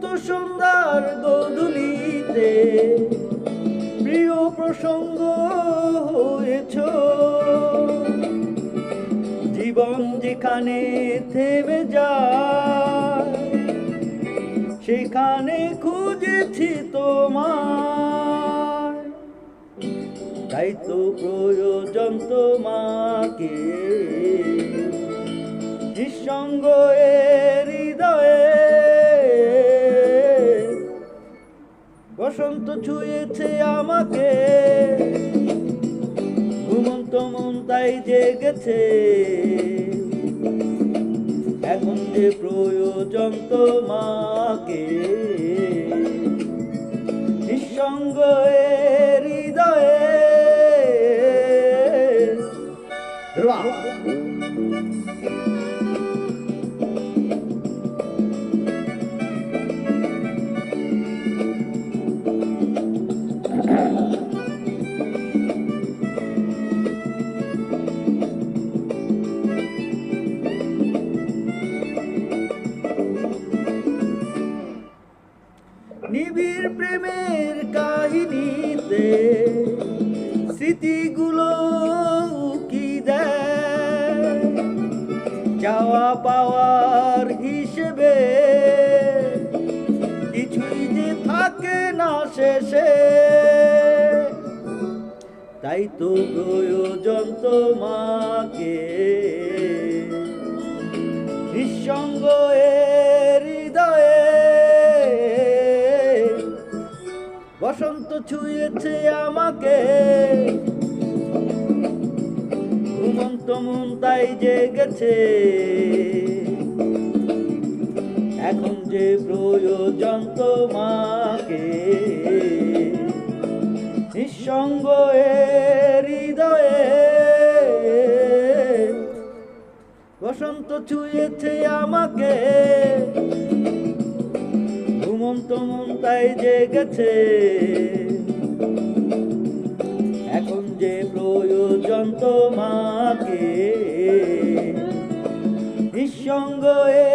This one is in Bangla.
কত সুন্দর গধুলিতে প্রিয় প্রসঙ্গ হয়েছ। জীবন যেখানে থেমে যায়, সেখানে খুঁজেছি তোমার তাই তো প্রয়োজন তোমাকে, নিঃসঙ্গ হৃদয়ে বসন্ত ছুঁয়েছে আমাকে। ঘুমন্ত মন তাই জেগেছে। এখন যে প্রয়োজন তোমাকে নিঃসঙ্গ হৃদয়ে। নিবিড় প্রেমের কাহিনীতে স্মৃতিগুলো কি দেয়। যাওয়া পাওয়ার হিসেবে কিছুই যে থাকে না শেষে। তাই তো প্রয়োজন তোমাকে। নিঃসঙ্গ এ বসন্ত ছুঁয়েছে আমাকে। ঘুমন্ত মন তাই জেগেছে। এখন যে প্রয়োজন তোমাকে, নিঃসঙ্গ হৃদয়ে বসন্ত ছুঁয়েছে আমাকে। ঘুমন্ত মন তাই জেগেছে। এখন যে প্রয়োজন তোমাকে নিঃসঙ্গ এ